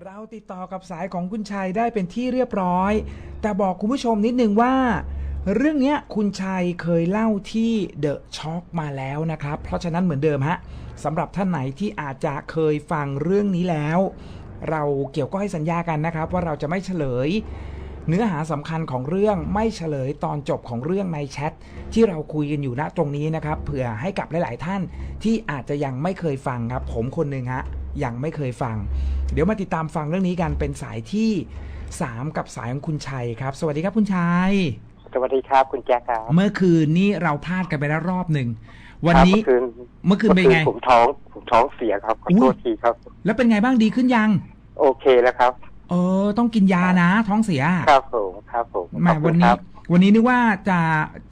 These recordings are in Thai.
เราติดต่อกับสายของคุณชัยได้เป็นที่เรียบร้อย แต่บอกคุณผู้ชมนิดนึงว่า เรื่องเนี้ยคุณชัยเคยเล่าที่เดอะช็อคมาแล้วนะครับ เพราะฉะนั้นเหมือนเดิมฮะสำหรับท่านไหนที่อาจจะเคยฟังเรื่องนี้แล้ว เราเกี่ยวก็ให้สัญญากันนะครับ ว่าเราจะไม่เฉลย เนื้อหาสำคัญของเรื่องไม่เฉลยตอนจบของเรื่องในแชทที่เราคุยกันอยู่ณตรงนี้นะครับเผื่อให้กับหลาย ๆ ท่านที่อาจจะยังไม่เคยฟังครับ ผมคนหนึ่งฮะ ยังไม่เคยฟัง เดี๋ยวมาติดตามฟังเรื่องนี้กันเป็นสายที่ 3 กับสายของคุณชัยครับ สวัสดีครับคุณชัยสวัสดีครับคุณแจ๊คครับเมื่อคืนนี้เราพลาดกันไปแล้วรอบหนึ่งวันนี้ครับเมื่อคืนเป็นไงผมท้องผมท้องเสียครับขออุ๊โทยษทีครับ แล้วเป็นไงบ้างดีขึ้นยัง โอเคแล้วครับเออต้องกินยานะ ท้องเสียครับผมครับผมแหมาขอบคุวันณคนี้รับวันนี้นึกว่าจะ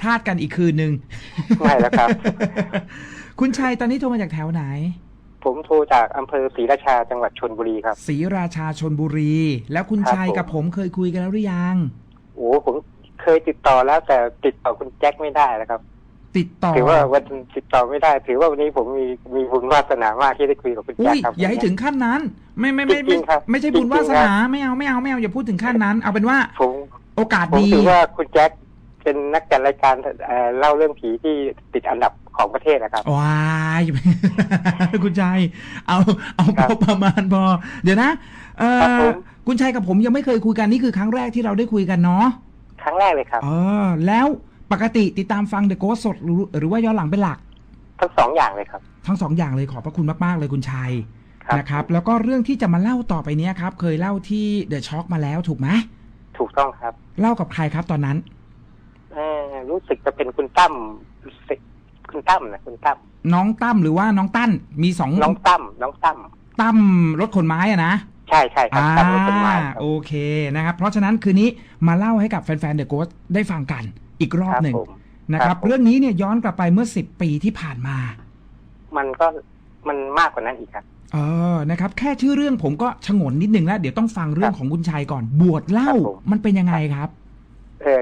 พลาดกันอีกคืนหนึ่งไม่แล้วครับ คุณชัยตอนนี้โทรมาจากแถวไหน ผมโทรจากอำเภอศรีราชาจังหวัดชนบุรีครับ ศรีราชาชนบุรี แล้วคุณครับชัยผม กับผมเคยคุยกันแล้วหรือยัง โอ้ผมเคยติดต่อแล้ว แต่ติดต่อคุณแจ็คไม่ได้แล้วครับ ติดต่อถือว่าวันติดต่อไม่ได้ ถือว่าวันนี้ผมมีมีบุญวาสนามากที่ได้คุยกับคุณแจ็อุ้คยครับ อย่าให้ถึงขั้นนั้น ไม่ไม่ไม่จริไม่งๆครับไม่ใช่บุญจริงๆวาสนาครับไม่เอาไม่เอาไม่เอาอย่าพูดถึงขั้นนั้น เอาเป็นว่าผม โอกาสผมดี ถือว่าคุณแจ็ค เป็นนักจัดรายการเอ่อเล่าเรื่องผีที่ติดอันดับของประเทศนะครับ ว้าย คุณชัย เอาเอาครับพอประมาณพอ เดี๋ยวนะเอครับผอมคุณชัยกับผมยังไม่เคยคุยกันนี่คือครั้งแรกที่เราได้คุยกันเนาะครั้งแรกเลยครับ เออ แล้วปกติติดตามฟัง The Ghost สดหรือหรือว่าย้อนหลังเป็นหลัก ทั้งสองอย่างเลยครับ ทั้งสองอย่างเลยขอบพระคุณมาก ๆ เลยคุณชัยครับ นะครับ แล้วก็เรื่องที่จะมาเล่าต่อไปเนี้ยครับ เคยเล่าที่ The Shock มาแล้วถูกไหมถูกต้องครับ เล่ากับใครครับตอนนั้นเอ่อ รู้สึกจะเป็นคุณตั้มรู้สึกคุณตั้มนะคุณตั้มน้องตั้มหรือว่าน้องตั้นมีสองน้องตั้มน้องตั้มตั้มรถขนไม้อะนะใช่ใช่ครับอ่าตั้มรถต้นไม้ครับโอเคนะครับ เพราะฉะนั้นคืนนี้มาเล่าให้กับแฟนๆ The Ghost ได้ฟังกัน อีกรอบหนึ่งผมนะครับครับผมเรื่องนี้เนี่ยย้อนกลับไปเมื่อ10ปีที่ผ่านมา มันก็มันมากกว่านั้นอีกครับเออนะครับ แค่ชื่อเรื่องผมก็ชงนนิดนึงแล้ว เดี๋ยวต้องฟังเรื่องครับของคุณชัยก่อน บวชเหล่าครับผมมันเป็นยังไงครับ เออ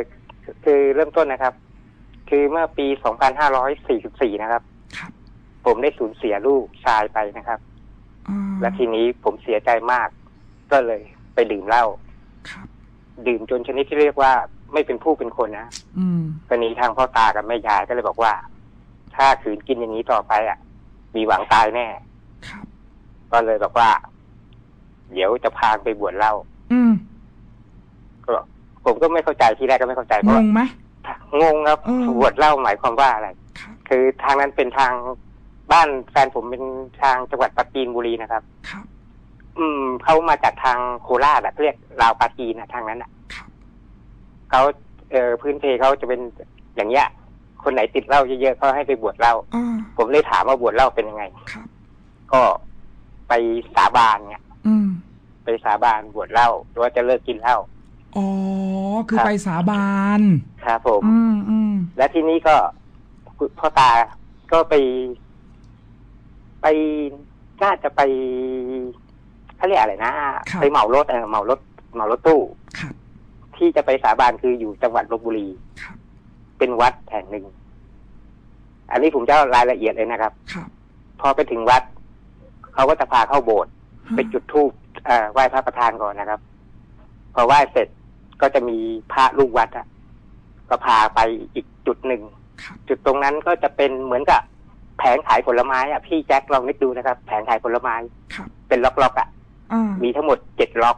คือเริ่มต้นนะครับ คือเมื่อปี 2544 นะครับ ครับ ผมได้สูญเสียลูกชายไปนะครับอ่าและทีนี้ผมเสียใจมาก ก็เลยไปดื่มเหล้าครับ ดื่มจนชนิดที่เรียกว่าไม่เป็นผู้เป็นคนนะอืม ตอนนี้ทางพ่อตากับแม่ยายก็เลยบอกว่า ถ้าขืนกินอย่างนี้ต่อไปอะ มีหวังตายแน่ ครับ ก็เลยบอกว่า เดี๋ยวจะพาไปบวชเหล้า อืม ก็ ผมก็ไม่เข้าใจที่แรกก็ไม่เข้าใจเพงราะงไหม งงครับเออบวชเหล้าหมายความว่าอะไรครับคือทางนั้นเป็นทางบ้านแฟนผมเป็นทางจังหวัดปราจีนบุรีนะครับ ครับ อืมเขามาจากทางโคราชอะเรียกลาวปราจีนอะทางนั้นอะครับ เขาเออพื้นเพเขาจะเป็นอย่างเงี้ย คนไหนติดเหล้าเยอะๆเขาให้ไปบวชเหล้าอ่าผมเลยถามว่าบวชเหล้าเป็นยังไง ครับ ก็ไปสาบานเนี่ยอืม ไปสาบานบวชเหล้าว่าจะเลิกกินเหล้า อ๋อ คือครับ ไปสาบานครับผม อืมอืมและที่นี้ก็พ่อตาก็ไป ไปน่าจะไปเขาเรียกอะไรนะไปเหมารถเออเหมารถเหมารถตู้ ครับ ที่จะไปสาบานคืออยู่จังหวัดลบบุรี ครับ เป็นวัดแห่งหนึ่ง อันนี้ผมจะเอารายละเอียดเลยนะครับ ครับพอไปถึงวัด เขาก็จะพาเข้าโบสถ์ไปจุดธูปเอ่อไหว้พระประธานก่อนนะครับ พอไหว้เสร็จ ก็จะมีพระลูกวัดอะก็พาไปอีกจุดหนึ่ง ครับ จุดตรงนั้นก็จะเป็นเหมือนกับแผงขายผลไม้อะพี่แจ็คลองนึกดูนะครับ แผงขายผลไม้ ครับเป็นล็อกๆอะอ่ามีทั้งหมดเจ็ดล็อก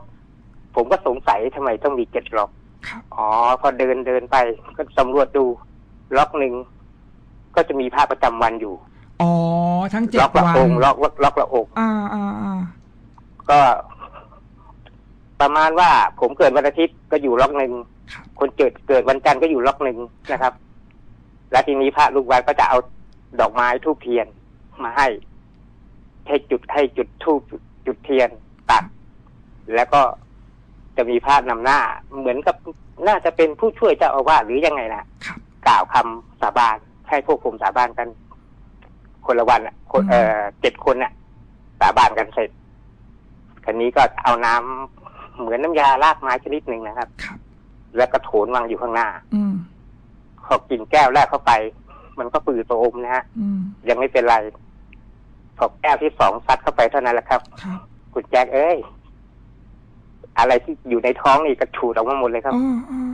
ผมก็สงสัยทำไมต้องมีเจ็ดล็อก ครับอ๋อพอเดินเดินไปก็สำรวจดู ล็อกหนึ่งก็จะมีพระประจำวันอยู่ อ๋อทั้งเจ็ล็ดอกละวันองค์ล็อกล็อกล็อกละองค์ อ่าอ่าอ่าก็ ประมาณว่าผมเกิดวันอาทิตย์ก็อยู่ล็อกหนึ่งครับ คนเกิดเกิดวันจันทร์ก็อยู่ล็อกหนึ่งนะครับ และทีนี้พระลูกวัดก็จะเอาดอกไม้ทูบเทียนมาให้ ให้จุดให้จุดทูบจุดเทียนตัด แล้วก็จะมีพระนำหน้า เหมือนกับน่าจะเป็นผู้ช่วยเจ้าอาวาสหรือยังไงนะครับ กล่าวคำสาบานให้พวกผมสาบานกัน คนละวันอะคนอืมเอ่อเจ็ดคนอะ สาบานกันเสร็จคันนี้ก็เอาน้ำ เหมือนน้ำยาลากไม้ชนิดหนึ่งนะครับ ครับ แล้วก็โถนวางอยู่ข้างหน้า อืมพอกินแก้วแรกเข้าไป มันก็ปือตัวอมนะฮะอืมยังไม่เป็นไรพอแก้วที่สองซัดเข้าไปเท่านั้นแหละครับ ครับคุณแจ็คเอ้ย อะไรที่อยู่ในท้องนี่กระฉูดออกมาหมดเลยครับ อ๋ออ๋อ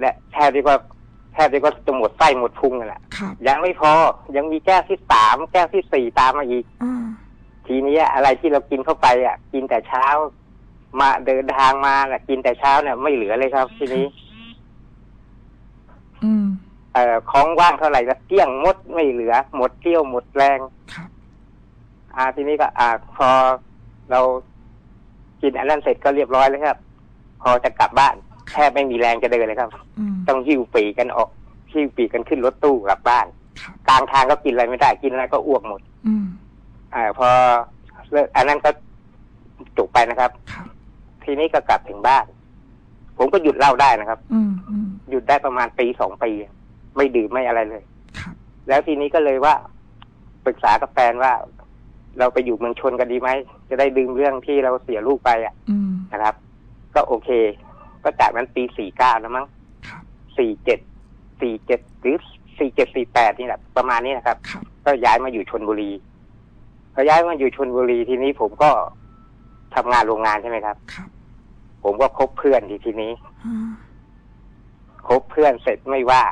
และแทบที่ว่าแทบที่ว่าจะหมดไส้หมดพุงนั่นแหละครับยังไม่พอ ยังมีแก้วที่สามแก้วที่สี่ตามมาอีก อ่าทีนี้อะไรที่เรากินเข้าไปอะ กินแต่เช้า มาเดินทางมาน่ะกินแต่เช้าเนี่ยไม่เหลือเลยครับ ทีนี้ อืม เอ่อของว่างเท่าไหร่ก็เกลี้ยงหมดไม่เหลือ หมดเที่ยวหมดแรง ครับ อ่า ทีนี้ก็ อ่า พอเรากินอันนั้นเสร็จก็เรียบร้อยแล้วครับ พอจะกลับบ้านแทบไม่มีแรงจะเดินเลยครับ อืม ต้องหิ้วปีกกันออกหิ้วปีกกันขึ้นรถตู้กลับบ้านครับ กลางทางก็กินอะไรไม่ได้กินอะไรก็อ้วกหมด อืม อ่า พอเลิกอันนั้นก็จบไปนะครับ ครับ ทีนี้ก็กลับถึงบ้าน ผมก็หยุดเหล้าได้นะครับ อืมอืมหยุดได้ประมาณปีสองปี ไม่ดื่มไม่อะไรเลย ครับ แล้วทีนี้ก็เลยว่าปรึกษากับแฟนว่า เราไปอยู่เมืองชนกันดีไหม จะได้ดื่มเรื่องที่เราเสียลูกไปอะอืม นะครับ ก็โอเค ก็จากนั้นปีสี่เก้าแล้วมั้งครับ สี่เจ็ดสี่เจ็ดหรือสี่เจ็ดสี่แปดนี่แหละประมาณนี้นะครับ ครับ ก็ย้ายมาอยู่ชนบุรีพอย้ายมาอยู่ชนบุรีทีนี้ผมก็ ทำงานโรงงานใช่ไหมครับ ครับผมก็คบเพื่อนทีทีนี้อ่าคบเพื่อนเสร็จไม่ว่า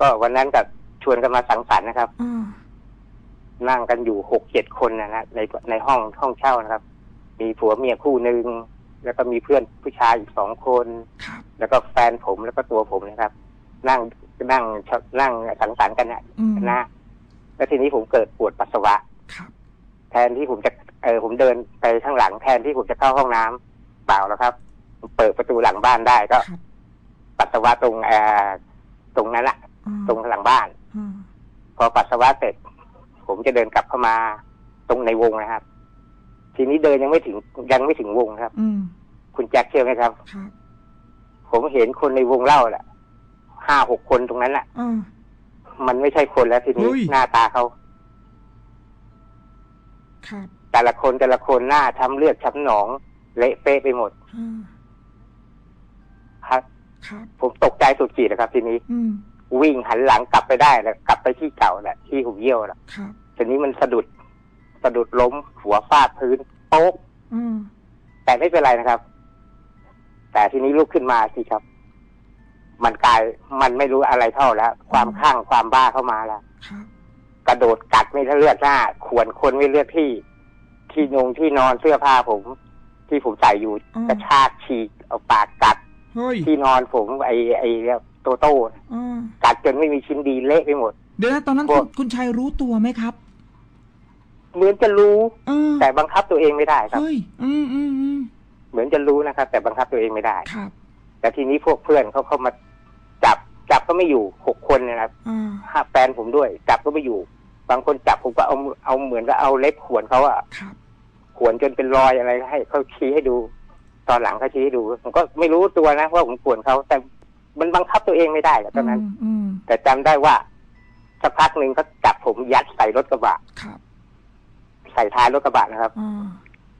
ก็วันนั้นก็ชวนกันมาสังสรรค์นะครับอ่านั่งกันอยู่หกเจ็ดคนนะนะในในห้องห้องเช่านะครับ มีผัวเมียคู่หนึ่งแล้วก็มีเพื่อนผู้ชายอีกสองคน ครับ แล้วก็แฟนผมแล้วก็ตัวผมนะครับ นั่งนั่งนั่งสังสรรค์กันนะอืมนะแล้วทีนี้ผมเกิดปวดปัสสาวะ ครับ แทนที่ผมจะ เออผมเดินไปข้างหลังแทนที่ผมจะเข้าห้องน้ำเปล่าแล้วครับเปิดประตูหลังบ้านได้ก็ครับปัสสาวะตรงเออตรงนั้นแหละอ่าตรงหลังบ้านอ่าพอปัสสาวะเสร็จ ผมจะเดินกลับเข้ามาตรงในวงนะครับ ทีนี้เดินยังไม่ถึงยังไม่ถึงวงครับอืมคุณแจ็คเชื่อไหมครับครับผมเห็นคนในวงเล่าแหละห้าหกคนตรงนั้นแหละอ่ามันไม่ใช่คนแล้วทีนี้เฮ้ยหน้าตาเขาครับ แต่ละคนแต่ละคนหน้าช้ำเลือดช้ำหนองเละเป๊ะไปหมดอ่าครับ ครับผมตกใจสุดขีดนะครับ ทีนี้ อืมวิ่งหันหลังกลับไปได้แล้วกลับไปที่เก่าแหละที่ผมเยี่ยวแหละครับ ทีนี้มันสะดุด สะดุดล้มหัวฟาดพื้นโป๊กอืมแต่ไม่เป็นไรนะครับ แต่ทีนี้ลุกขึ้นมาสิครับ มันกลายมันไม่รู้อะไรเท่าแล้ว ความข้างความบ้าเข้ามาแล้ว ครับ กระโดดกัดไม่เลือดหน้า ขวนคนไม่เลือดที่ ที่นงที่นอนเสื้อผ้าผม ที่ผมใส่อยู่อืม กระชากฉีกเอาปากกัดเฮ้ย ที่นอนผมไอไอโตโต้อ่ากัดจนไม่มีชิ้นดีเละไปหมด เดี๋ยวนะตอนนั้นพคุวณกคุณชัยรู้ตัวไหมครับเหมือนจะรู้เออแต่บังคับตัวเองไม่ได้ครับ เฮ้ย อืมอืมอืมเหมือนจะรู้นะครับ แต่บังคับตัวเองไม่ได้ ครับแต่ทีนี้พวกเพื่อนเขาเข้ามาจับจับก็ไม่อยู่หกคนเนยนะครับอ่าห้าแฟนผมด้วย จับก็ไม่อยู่ บางคนจับผมก็เอาเอาเหมือนกับเอาเล็บขวนเขาอะครับข วนจนเป็นรอยอะไรให้เขาชี้ให้ดู ตอนหลังเขาชี้ให้ดู ผมก็ไม่รู้ตัวนะว่าผมขวนเขาแต่มันบังคับตัวเองไม่ได้อะตอนนั้นอืมอืมแต่จำได้ว่าสักพักหนึ่งเขาจับผมยัดใส่รถกระบะครับ ใส่ท้ายรถกระบะนะครับอ่า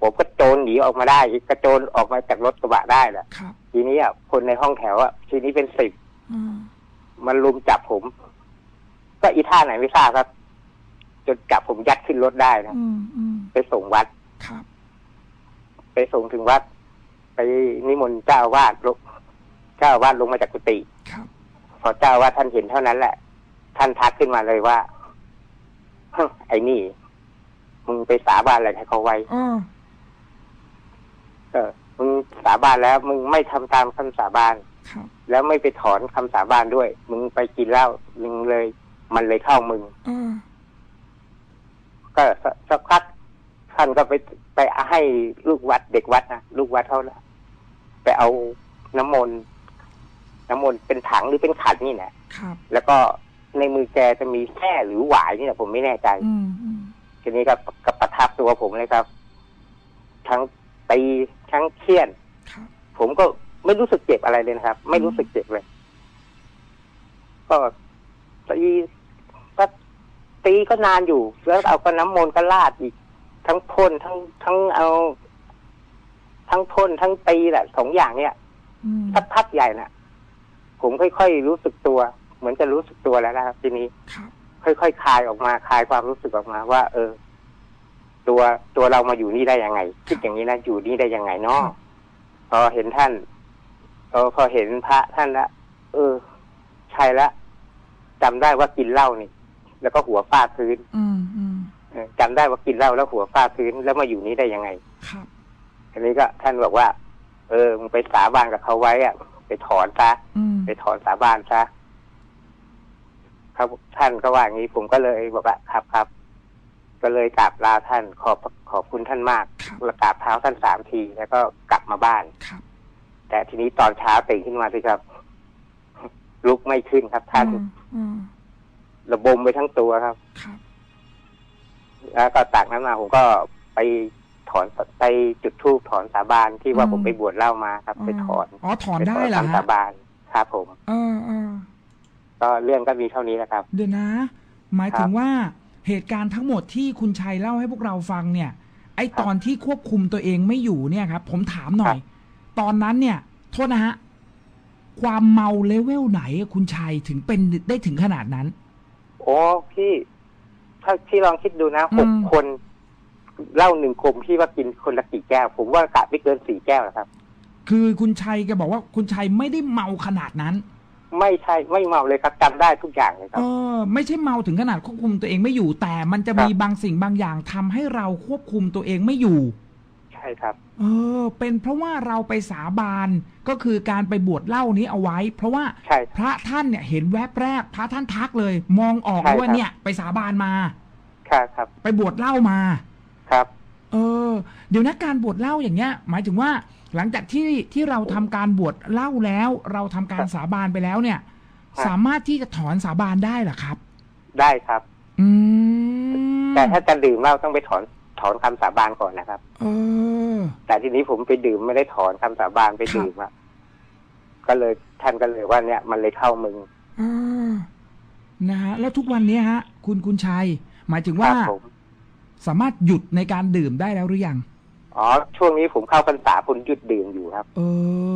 ผมก็โจรหนีออกมาได้อีกกระโจนออกมาจากรถกระบะได้แหละครับทีนี้อะคนในห้องแถวอะทีนี้เป็นสิบอ่ามันลุมจับผม ก็อีท่าไหนไม่ทราบครับ จนจับผมยัดขึ้นรถได้นะอืมอืมไปส่งวัด ครับ ไปส่งถึงวัด ไปนิมนต์เจ้าอาวาดลงเจ้าอาวาดลงมาจากกุฏิครับ พอเจ้าอาวาดท่านเห็นเท่านั้นแหละ ท่านทักขึ้นมาเลยว่าฮึ่มไอ้นี่มึงไปสาบานอะไรให้เขาไว้อ่าเออมึงสาบานแล้ว มึงไม่ทำตามคำสาบานครับแล้วไม่ไปถอนคำสาบานด้วย มึงไปกินเหล้ามึงเลย มันเลยเข้ามึงอ่าก็สสักพัก ท่านก็ไปไปให้ลูกวัดเด็กวัดนะลูกวัดเขานะไปเอาน้ำมนต์น้ำมนต์เป็นถังหรือเป็นขันนี่แหละครับแล้วก็ในมือแกจะมีแค่หรือหวายนี่แหละผมไม่แน่ใจอืมอืมทีนี้ก็ก็ประทับตัวผมเลยครับ ทั้งตีทั้งเคี่ยนครับผมก็ไม่รู้สึกเจ็บอะไรเลยนะครับ ไม่รู้สึกเจ็บเลย ก็ตีก็ตีก็นานอยู่ แล้วเอาก็น้ำมนต์ก็ลาดอีก ทั้งพ่นทั้งทั้งเอา ทั้งพ่นทั้งตีแหละสองอย่างเนี่ยอืมสักพักใหญ่น่ะ ผมค่อยๆรู้สึกตัว เหมือนจะรู้สึกตัวแล้วนะครับทีนี้ครับค่อยๆคลายออกมาคลายความรู้สึกออกมาว่า เออ ตัวตัวเรามาอยู่นี่ได้ยังไงคิดอย่างนี้นะอยู่นี่ได้ยังไงเนาะครับพอเห็นท่านพอพอเห็นพระท่านละเออ ใช่ละจำได้ว่ากินเหล้านี่ แล้วก็หัวฟาดพื้น อืมอืมเออ จำได้ว่ากินเหล้าแล้วหัวฟาดพื้นแล้วมาอยู่นี่ได้ยังไง ครับอันนี้ก็ท่านบอกว่า เออมึงไปสาบานกับเขาไว้อะไปถอนซะอืมไปถอนสาบานซะครับท่านก็ว่าอย่างนี้ผมก็เลยบอกว่าครับครับก็เลยกราบลาท่านขอบขอบคุณท่านมากครับแล้วกราบเท้าท่านสามที แล้วก็กลับมาบ้านครับแต่ทีนี้ตอนเช้าตื่นขึ้นมาสิครับ ลุกไม่ขึ้นครับท่านอืมอืมระบมไปทั้งตัวครับครับ แล้วก็จากนั้นมาผมก็ไปถอนไปจุดธูปถอนสาบานที่ว่าผมไปบวชเหล่ามาครับ ไปถอนอ๋อถอนปได้ถเหรอคำฮะสาบานครับผมเออเออก็เรื่องก็มีเท่านี้นะครับ เดี๋ยวนะ หมายครับถึงว่าเหตุการณ์ทั้งหมดที่คุณชัยเล่าให้พวกเราฟังเนี่ย ไอตอนที่ควบคุมตัวเองไม่อยู่เนี่ยครับ ผมถามหน่อย ตอนนั้นเนี่ย โทษนะฮะ ความเมาเลเวลไหนอะคุณชัยถึงเป็นได้ถึงขนาดนั้น โอ้พี่ ถ้าพี่ลองคิดดูนะอืมหกคนเหล้าหนึ่งกลมพี่ว่ากินคนละกี่แก้ว ผมว่ากะไม่เกินสี่แก้วนะครับ คือคุณชัยแกบอกว่าคุณชัยไม่ได้เมาขนาดนั้น ไม่ใช่ไม่เมาเลยครับจำได้ทุกอย่างเลยครัเอบ อ ไม่ใช่เมาถึงขนาดควบคุมตัวเองไม่อยู่ แต่มันจะครับมีบางสิ่งบางอย่างทำให้เราควบคุมตัวเองไม่อยู่ ใช่ครับเออเป็นเพราะว่าเราไปสาบานก็คือการไปบวชเหล้านี้เอาไว้ เพราะว่าใช่พระท่านเนี่ยเห็นแวบแรก พระท่านทักเลย มองออกใช่ว่าครับเนี่ย ไปสาบานมาครับครับ ไปบวชเหล้ามาครับ เออ เดี๋ยวนะการบวชเหล้าอย่างเงี้ย หมายถึงว่า หลังจากที่ที่เราทำการบวชเหล้าแล้ว เราทำการสาบานไปแล้วเนี่ยครับสามารถที่จะถอนสาบานได้เหรอครับ ได้ครับ อืมแต่ถ้าจะดื่มเหล้าต้องไปถอนถอนคำสาบานก่อนนะครับ เออ แต่ทีนี้ผมไปดื่มไม่ได้ถอนคำสาบานไปครับดื่มอะก็เลยท่านก็เลยว่าเนี่ยมันเลยเข้ามึงเออนะฮะแล้วทุกวันนี้ฮะ คุณคุณชัย หมายถึงคว่ารับผมสามารถหยุดในการดื่มได้แล้วหรือยังอ๋อช่วงนี้ผมเข้าพรรษาผมหยุดดื่มอยู่ครับ เอ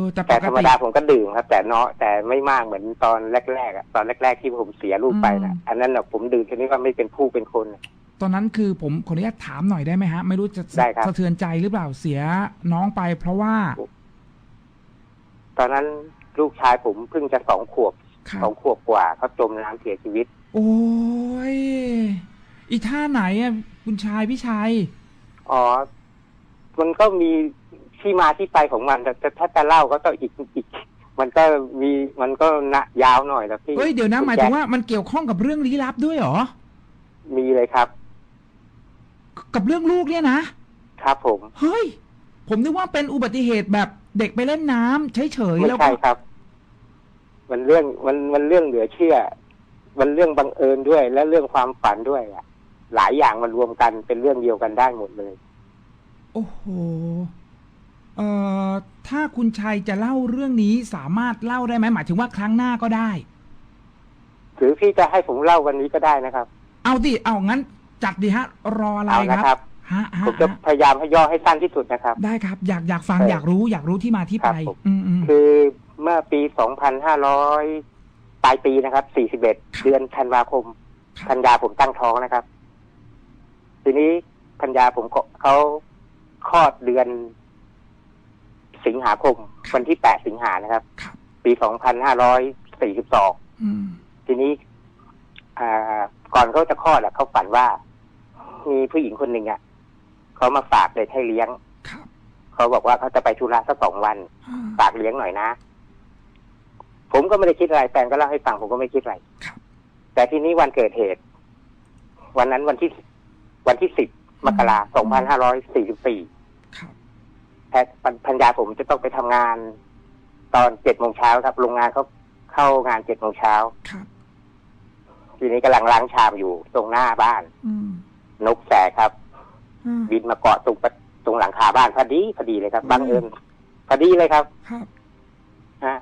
อ แต่ปแต่กธรรมติดาผมก็ดื่มครับ แต่เนาะแต่ไม่มากเหมือนตอนแรกๆอะตอนแรก ๆ ที่ผมเสียลูกไปนะอันนั้นน่ะผมดื่มชนิดว่าไม่เป็นผู้เป็นคน ตอนนั้นคือผมขออนุญาตถามหน่อยได้ไหมฮะ ไม่รู้จะได้ครับ สะเทือนใจหรือเปล่าเสียน้องไป เพราะว่าตอนนั้นลูกชายผมเพิ่งจะสองขวบครัสอบงขวบกว่าเขาจมน้ำเสียชีวิต โอ้ยอีท่าไหนอะคุณชายพี่ชายอ๋อ มันก็มีที่มาที่ไปของมันแต่แต่ถ้าจะเล่าก็ต้องอีกอีก มันก็มีมันก็นะยาวหน่อยนะพี่เฮ้ยเดี๋ยวนะคุณหมายแจ็ถึคงว่ามันเกี่ยวข้องกับเรื่องลี้ลับด้วยเหรอ มีเลยครับ กับเรื่องลูกเนี่ยนะ ครับผม เฮ้ย ผมนึกว่าเป็นอุบัติเหตุแบบเด็กไปเล่นน้ำเฉยๆไม่แล้วก็ใช่ครับ มันเรื่องมันมันเรื่องเหลือเชื่อ มันเรื่องบังเอิญด้วย และเรื่องความฝันด้วยอะหลายอย่างมันรวมกันเป็นเรื่องเดียวกันได้หมดเลย โอ้โหเอ่อถ้าคุณชัยจะเล่าเรื่องนี้สามารถเล่าได้ไหมหมายถึงว่าครั้งหน้าก็ได้ หรือพี่จะให้ผมเล่าวันนี้ก็ได้นะครับ เอาดิเอางั้น จัดดิฮะรออะไรเอาคนะรับครับฮะฮะผมจะฮะพยายามให้ย่อให้สั้นที่สุดนะครับ ได้ครับ อยากอยากฟังเอออยากรู้อยากรู้ที่มาที่ครัไปบผม อืมอืม คือเมื่อปี 2500 ปลายปีนะครับ 41 เดือนธันวาคมครับพันยาผมตั้งท้องนะครับ ทีนี้พันยาผมก็เขาคลอดเดือนสิงหาคม วันที่ 8 สิงหานะครับ ครับ ปี 2542 อืม ทีนี้อ่าก่อนเขาจะคลอดอะเขาฝันว่า มีผู้หญิงคนหนึ่งอะเขามาฝากเด็กให้เลี้ยงครับเขาบอกว่าเขาจะไปธุระสักสองวันอ่าฝากเลี้ยงหน่อยนะ ผมก็ไม่ได้คิดอะไรแฟนก็เล่าให้ฟังผมก็ไม่คิดอะไรครับแต่ทีนี้วันเกิดเหตุ วันนั้นวันที่วันที่สิบมกราสองพันห้าร้อยสี่สิบสี่ครับแพทย์พันยาผมจะต้องไปทำงาน ตอนเจ็ดโมงเช้าครับ โรงงานเขาเข้างานเจ็ดโมงเช้าครับทีนี้กำลังล้างชามอยู่ตรงหน้าบ้าน อืม นกแสกครับ อืม บินมาเกาะตรงประตรงหลังคาบ้านพอดีพอดีเลยครับอืม บังเอิญพอดีเลยครับครับ ฮะ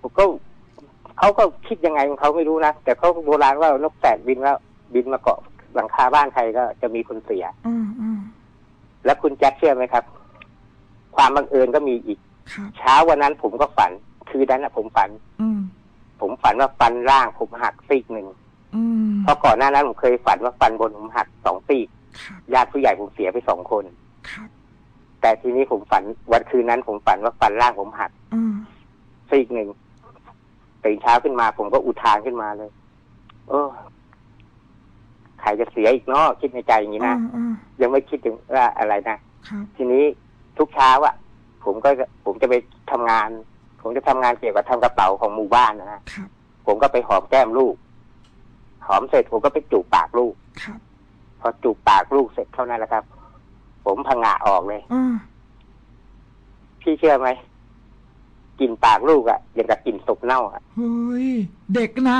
ผมก็เขาก็คิดยังไงของเขาไม่รู้นะแต่เขาโบราณว่านกแสกบินแล้วบินมาเกาะหลังคาบ้านใครก็จะมีคนเสีย อืมอืมแล้วคุณแจ็คเชื่อไหมครับ ความบังเอิญก็มีอีก ครับ เช้าวันนั้นผมก็ฝัน คือนั้นนะผมฝัน อืม ผมฝันว่าฟันล่างผมหักซีกหนึ่ง อืม เพราะก่อนหน้านั้นผมเคยฝันว่าฟันบนผมหักสองซีกครับญาติผู้ใหญ่ผมเสียไปสองคน ครับแต่ทีนี้ผมฝันวันคืนนั้นผมฝันว่าฟันล่างผมหักอืมซีกหนึ่งตื่นเช้าขึ้นมา ผมก็อุทานขึ้นมาเลย เออใครจะเสียอีกเนาะคิดในใจอย่างนี้นะ อืมยังไม่คิดถึงว่าอะไรนะ ครับ ทีนี้ทุกเช้าอะผมก็จะผมจะไปทำงาน ผมจะทำงานเกี่ยวกับทำกระเป๋าของหมู่บ้านนะฮะครับ ผมก็ไปหอมแก้มลูก หอมเสร็จผมก็ไปจูบปากลูกครับพอจูบปากลูกเสร็จเท่านั้นแหละครับ ผมพังงะออกเลยอืมพี่เชื่อไหมกลิ่นปากลูกอะอย่างกับกลิ่นศพเน่าอะเฮ้ยเด็กนะ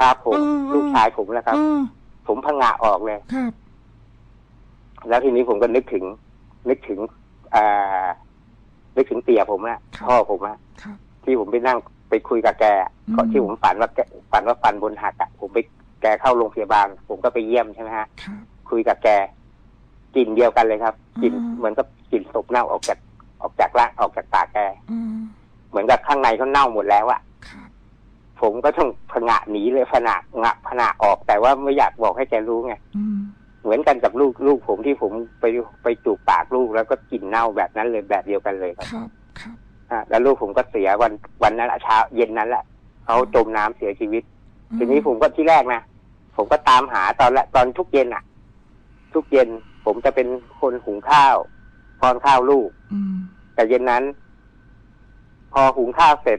ครับผมเออลูกชายผมนะครับเออผมพังงะออกเลยครับ แล้วทีนี้ผมก็นึกถึง นึกถึงอ่านึกถึงเตี่ยผมอะพ่อผมอะครับที่ผมไปนั่งไปคุยกับแกอะอืมก็ที่ผมฝันว่าแกฝันว่าฟันบนหักอะผมไป แกเข้าโรงพยาบาล ผมก็ไปเยี่ยมใช่ไหมฮะ ครับ คุยกับแกกลิ่นเดียวกันเลยครับกลิ่นอืม เหมือนกับกลิ่นศพเน่าออกจากออกจากร่างออกจากปากแก อืมเหมือนกับข้างในเขาเน่าหมดแล้วอะครับผมก็ต้องผงะหนีเลยผงะงะผงะออกแต่ว่าไม่อยากบอกให้แกรู้ไงอืมเหมือนกันกับลูกลูกผมที่ผมไปไปจูบปากลูกแล้วก็กลิ่นเน่าแบบนั้นเลยแบบเดียวกันเลยครับ ครับครับอะแล้วลูกผมก็เสียวันวันนั้นอะเช้าเย็นนั้นแหละเขาจมน้ำเสียชีวิตทีนี้ผมก็ที่แรกนะ ผมก็ตามหาตอนละตอนทุกเย็นอะทุกเย็น ผมจะเป็นคนหุงข้าวป้อนข้าวลูก อืม แต่เย็นนั้น พอหุงข้าวเสร็จ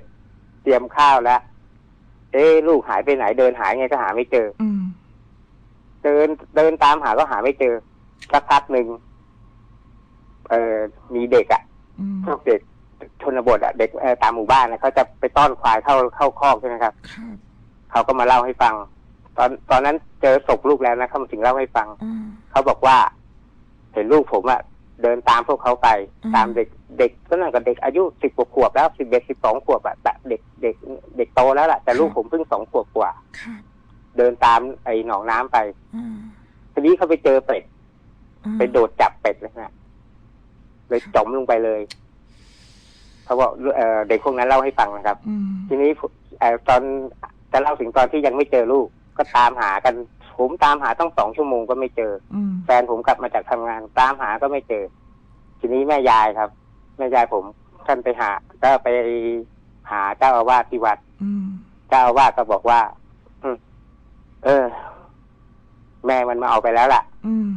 เตรียมข้าวแล้วเอ๊ะลูกหายไปไหนเดินหายไงก็หาไม่เจอ อืม เดินเดินตามหาก็หาไม่เจอสักพักหนึ่งเออมีเด็กอะอืมพวกเด็กชนบทอะเด็กเอ่อตามหมู่บ้านนะเขาจะไปต้อนควายเข้าเข้าคอกใช่ไหมครับ ครับ เขาก็มาเล่าให้ฟัง ตอนตอนนั้นเจอศพลูกแล้วนะเขามาถึงเล่าให้ฟัง อืม เขาบอกว่า เห็นลูกผมอะเดินตามพวกเขาไป อืม ตามเด็กเด็กก็นั่นกับเด็กอายุสิบกว่าขวบแล้วสิบเอ็ดสิบสองขวบอะแบบเด็กเด็กเด็กโตแล้วล่ะแต่ลูกผมเพิ่งสองขวบกว่าครับเดินตามไอ้หนองน้ำไป อืมทีนี้เขาไปเจอเป็ดอืมไปโดดจับเป็ดเลยนะเลยจมลงไปเลยเขาบอกเอ่อเด็กพวกนั้นเล่าให้ฟังนะครับ อืมทีนี้เอ่อตอนจะเล่าถึงตอนที่ยังไม่เจอลูก ก็ตามหากัน ผมตามหาต้องสองชั่วโมงก็ไม่เจอ อืมแฟนผมกลับมาจากทำงาน ตามหาก็ไม่เจอ ทีนี้แม่ยายครับ แม่ยายผมท่านไปหา ก็ไปหาเจ้าอาวาสที่วัด อืมเจ้าอาวาสก็บอกว่าอืมเออ แม่มันมาเอาไปแล้วล่ะ อืม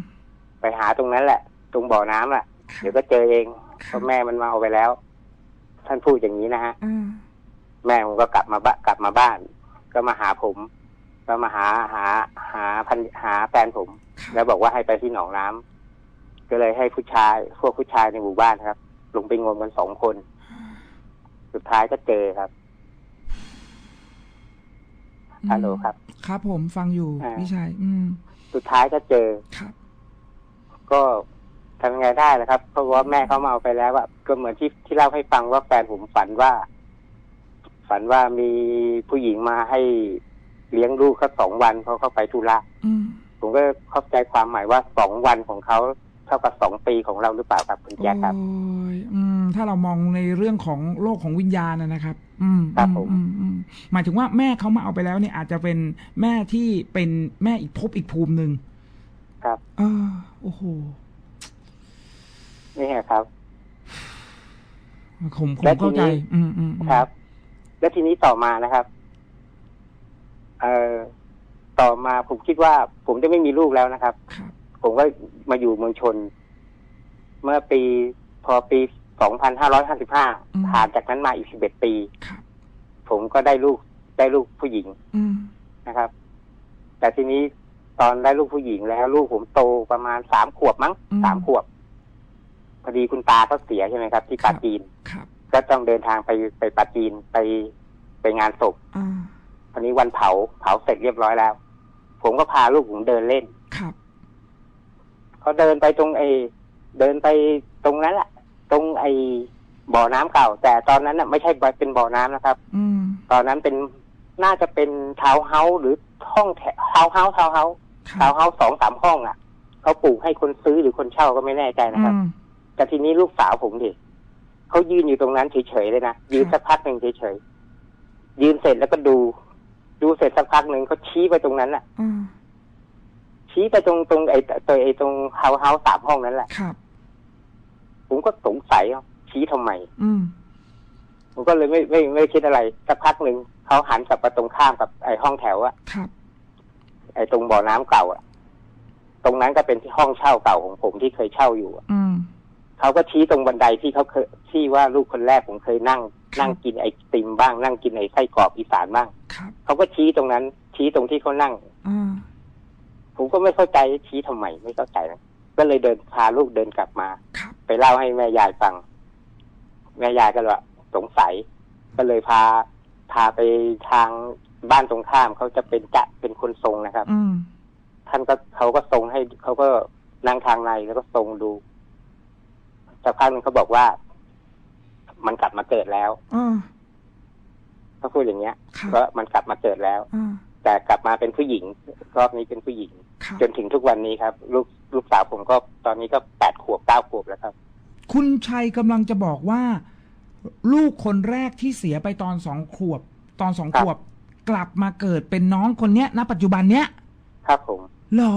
ไปหาตรงนั้นแหละ ตรงบ่อน้ำล่ะเดี๋ยวก็เจอเองเพราะแม่มันมาเอาไปแล้ว ท่านพูดอย่างนี้นะฮะ อืมแม่ผมก็กลับมาบ้านกลับมาบ้าน ก็มาหาผม ก็มาหาหาหาพันหาแฟนผม แล้วบอกว่าให้ไปที่หนองน้ำก็เลยให้ผู้ชายพวกผู้ชายในหมู่บ้านครับ ลงไปงมกันสองคน สุดท้ายก็เจอครับฮัลโหลครับ ครับผมฟังอยู่อ่าพี่ชายอืม สุดท้ายก็เจอครับ ก็ทำยังไงได้ล่ะครับ เพราะว่าแม่เขามาเอาไปแล้วอะก็เหมือนที่ที่เล่าให้ฟังว่าแฟนผมฝันว่า ฝันว่ามีผู้หญิงมาให้ เลี้ยงลูกเขาสองวันเพราะเขาไปธุระอืมผมก็เข้าใจความหมายว่าสองวันของเขาเท่ากับสองปีของเราหรือเปล่าครับคุณแจ๊คครับโอ้ยอืมถ้าเรามองในเรื่องของโลกของวิญญาณนะนะครับ อืมครับผมอืมอืมหมายถึงว่าแม่เขามาเอาไปแล้วเนี่ยอาจจะเป็นแม่ที่เป็นแม่อีกภพอีกภูมิหนึ่งครับเออโอ้โหนี่ไงครับผมผมและทีนี้เข้าใจอืมอืมอืมครับ แล้วทีนี้ต่อมานะครับ เอ่อต่อมาผมคิดว่า ผมจะไม่มีลูกแล้วนะครับครับผมก็มาอยู่เมืองชน เมื่อปีพอปี2555ผ่านจากนั้นมาอีก11ปีครับผมก็ได้ลูกได้ลูกผู้หญิงอืมนะครับ แต่ทีนี้ตอนได้ลูกผู้หญิงแล้ว ลูกผมโตประมาณสามขวบมั้งอืมสามขวบพอดีคุณตาก็เสียใช่ไหมครับ ที่ปาจีนครับก็ต้องเดินทางไปไปปาจีนไปไปงานศพ อ่าตอนนี้วันเผาเผาเสร็จเรียบร้อยแล้ว ผมก็พาลูกผมเดินเล่นครับเขาเดินไปตรงไอเดินไปตรงนั้นแหละตรงไอบ่อน้ำเก่า แต่ตอนนั้นน่ะไม่ใช่เป็นบ่อน้ำนะครับ อืมตอนนั้นเป็นน่าจะเป็นทาวน์เฮาส์หรือห้องแถวทาวน์เฮาส์ทาวน์เฮาส์คทารัวน์เฮาส์สองสามห้องอะเขาปลูกให้คนซื้อหรือคนเช่าก็ไม่แน่ใจนะครับอืมแต่ทีนี้ลูกสาวผมดิเขายืนอยู่ตรงนั้นเฉยๆเลยนะยืนสักพักหนึ่งเฉยๆยืนเสร็จแล้วก็ดู ดูเสร็จสักพักหนึ่งเขาชี้ไปตรงนั้นอะอืมชี้ไปตรงตรงไอ้ตัวไอ้ตรงเฮาเฮาสามห้องนั้นแหละครับ ผมก็สงสัยว่าชี้ทำไม อืมผมก็เลยไม่ไม่ไม่คิดอะไรสักพักหนึ่งเขาหันกลับมาตรงข้ามกับไอ้ห้องแถวอะครับไอ้ตรงบ่อน้ำเก่าอะตรงนั้นก็เป็นที่ห้องเช่าเก่าของผมที่เคยเช่าอยู่อะอืมเขาก็ชี้ตรงบันไดที่เขาเคยที่ว่าลูกคนแรกผมเคยนั่งครับ นั่งกินไอติมบ้างนั่งกินไอไส้กรอกอีสานบ้างครับเขาก็ชี้ตรงนั้น ชี้ตรงที่เขานั่งอ่าผมก็ไม่เข้าใจชี้ทำไมไม่เข้าใจนะก็เลยเดินพาลูกเดินกลับมาครับไปเล่าให้แม่ยายฟัง แม่ยายก็เลยว่าสงสัย ก็เลยพาพาไปทางบ้านตรงข้ามเขาจะเป็นจะเป็นคนทรงนะครับอืมท่านก็เขาก็ทรงให้เขาก็นั่งทางในแล้วก็ทรงดูสักพักหนึงเขาบอกว่า มันกลับมาเกิดแล้วอ่าเขาพูดอย่างเงี้ยครับก็มันกลับมาเกิดแล้วอ่าแต่กลับมาเป็นผู้หญิงรอบนี้เป็นผู้หญิงครับจนถึงทุกวันนี้ครับ ลูกลูกสาวผมก็ตอนนี้ก็แปดขวบเก้าขวบแล้วครับ คุณชัยกำลังจะบอกว่า ลูกคนแรกที่เสียไปตอนสองขวบ ตอนสองครัขบวบ กลับมาเกิดเป็นน้องคนเนี้ยณปัจจุบันเนี้ยครับผมเหรอ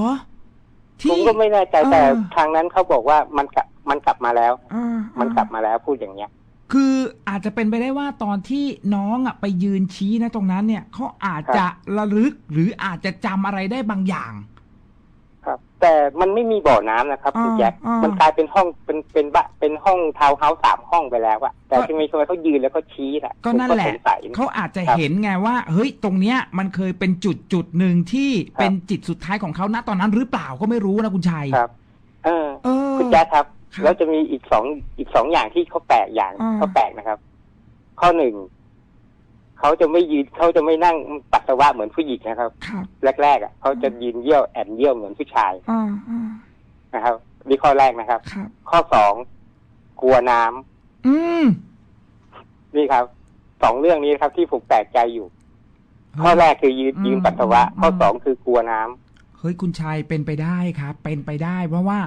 ผมก็ไม่แน่ใจแต่เออทางนั้นเขาบอกว่ามันกลับมันกลับมาแล้วอ่ามันอ่ากลับมาแล้วพูดอย่างเงี้ย คืออาจจะเป็นไปได้ว่าตอนที่น้องอะไปยืนชี้นะตรงนั้นเนี่ยเขาอาจจะระลึกหรืออาจจะจำอะไรได้บางอย่าง ครับ แต่มันไม่มีบ่อน้ำนะครับคุณอ่าแจ็คอ่ามั มันกลายเป็นห้องเป็นเป็นบะเป็นห้องทาวน์เฮาส์สามห้องไปแล้วอะแต่ก็ที่ไม่ใช่ว่าเขายืนแล้วเขาชี้น่ะก็นั่นแหละผมสงสัยนะเขาอาจจะครับเห็นไงว่า เฮ้ยตรงเนี้ยมันเคยเป็นจุดจุดหนึ่งที่ครับ เป็นจิตสุดท้ายของเขาณตอนนั้นหรือเปล่าก็ไม่รู้นะคุณชัย ครับ เออ เออ คุณแจ๊คครับครับ แล้วจะมีอีกสองอีกสองอย่างที่เขาแปลกอย่างอ่าเขาแปลกนะครับ ข้อหนึ่งเขาจะไม่ยืนเขาจะไม่นั่งปัสสาวะเหมือนผู้หญิงนะครับครับแรกๆอะเขาจะยืนเยี่ยวแอนเยี่ยวเหมือนผู้ชายอ่าอ่านะครับนี่ข้อแรกนะครับครับข้อสองกลัวน้ำอืมนี่ครับสองเรื่องนี้ครับที่ผมแปลกใจอยู่ ข้อแรกคือยืนอืมยืนปัสสาวะอืมข้อสองคือกลัวน้ำเฮ้ยคุณชัยเป็นไปได้ครับ เป็นไปได้ เพราะว่า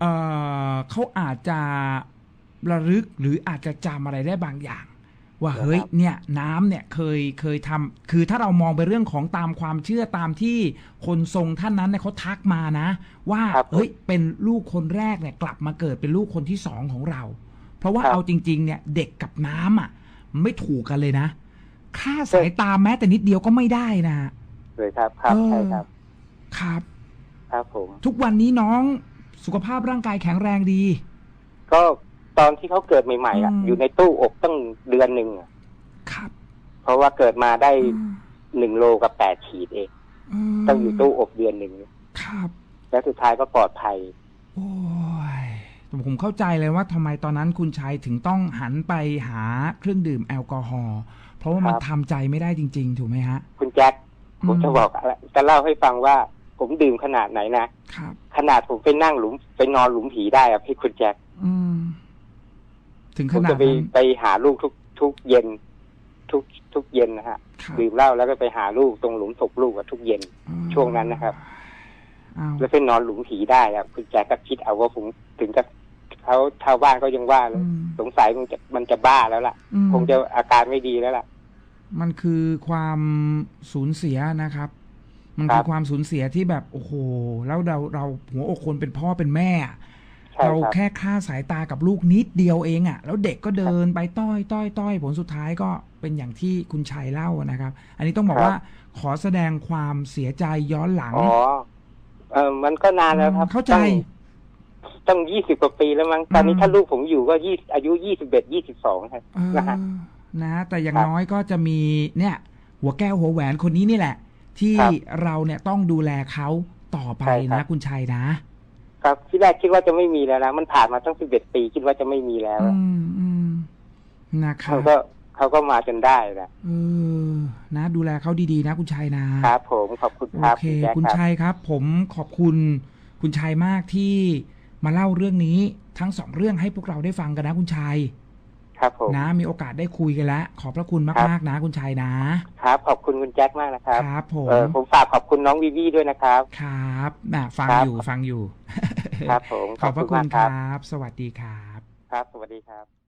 เออเขาอาจจะระลึกหรืออาจจะจำอะไรได้บางอย่าง ว่านะครับเฮ้ยเนี่ยน้ำเนี่ยเคยเคยทำคือถ้าเรามองไปเรื่องของตามความเชื่อตามที่คนทรงท่านนั้นเนี่ยเขาทักมานะ ว่าครับเฮ้ยเป็นลูกคนแรกเนี่ยกลับมาเกิดเป็นลูกคนที่สองของเรา เพราะว่าครับเอาจริง ๆ เนี่ยเด็กกับน้ำอะ ไม่ถูกกันเลยนะค่าสายตาแม้แต่นิดเดียวก็ไม่ได้นะเลยครับครับเออใช่ครับ ครับ ครับผม ทุกวันนี้น้อง สุขภาพร่างกายแข็งแรงดี ก็ตอนที่เขาเกิดใหม่ๆอะ อืม อยู่ในตู้อบตั้งเดือนหนึ่งอะครับเพราะว่าเกิดมาได้อืมหนึ่งโลกับแปดขีดเอง มต้องอยู่ตู้อบเดือนหนึ่ง ครับ แล้วสุดท้ายก็ปลอดภัย โอ้ยผมเข้าใจเลยว่าทำไมตอนนั้นคุณชัยถึงต้องหันไปหาเครื่องดื่มแอลกอฮอล์เพราะว่ามันครับ ทำใจไม่ได้จริง ๆ ถูกไหมฮะ คุณแจ็คอืมผมจะบอกอะไรจะเล่าให้ฟังว่า ผมดื่มขนาดไหนนะครับขนาดผมไปนั่งหลุมไปนอนหลุมผีได้อะพี่คุณแจ็คอืมถึงผขมนาดจะไปนั้นไปหาลูกทุกทุกเย็น ทุกทุกเย็นนะฮะครับดื่มเหล้าแล้วก็ไปหาลูกตรงหลุมศพลูกอะทุกเย็นอืมช่วงนั้นนะครับอ้าวแล้วไปนอนหลุมผีได้ครับคุณแจ็คก็คิดเอาว่าผมถึงกับเขาชาวบ้านก็ยังว่าเลยอืมสงสัยมันจะมันจะบ้าแล้วล่ะอืมคงจะอาการไม่ดีแล้วล่ะ มันคือความสูญเสียนะครับ มันครัคือบความสูญเสียที่แบบโอ้โหแล้วเราเราหัวอกคนเป็นพ่อเป็นแม่อะใช่เราครับแค่ค่าสายตากับลูกนิดเดียวเองอะ่ะ แล้วเด็กก็เดินไปต้อยต้อยต้อยผลสุดท้ายก็เป็นอย่างที่คุณชัยเล่านะครับ อันนี้ต้องบอกครับว่าขอแสดงความเสียใจย้อนหลังอ๋อเออมันก็นานแล้วครับ เข้าใจต้องต้องยี่สิบกว่าปีแล้วมั้งตอนนี้อืมถ้าลูกผมอยู่ก็ยี่อายุยี่สิบเอ็ดยี่สิบสองครับเออนะฮะนะแต่อย่างครับน้อยก็จะมีเนี่ย หัวแก้วหัวแหวนคนนี้นี่แหละ ที่ครับเราเนี่ยต้องดูแลเขาต่อไปใช่ครันะบคุณชัยนะ ครับที่แรกคิดว่าจะไม่มีแล้วนะมันผ่านมาตั้งสิบเอ็ดปีคิดว่าจะไม่มีแล้วอืมอืมนะครับเขาก็เขาก็มาจนได้นะเออนะ ดูแลเขาดีๆนะ คุณชัยนะครับผมขอบคุณโอครับเคณแจ็คคุณครับชัยครับ ผมขอบคุณคุณชัยมากที่มาเล่าเรื่องนี้ทั้งสองเรื่องให้พวกเราได้ฟังกันนะคุณชัย ครับผมนะมีโอกาสได้คุยกันแล้ว ขอบพระคุณครัมากบๆนะ คุณชัยนะ ครับ ขอบคุณคุณแจ็คมากนะครับครับผมเออผมฝากขอบคุณน้องวีวีด้วยนะครับ ครับน่ะฟังครับอยู่ฟังอยู่ ครับผมขอบพระคุณมากคครรัับ สวัสดีครับ ครับ สวัสดีครับ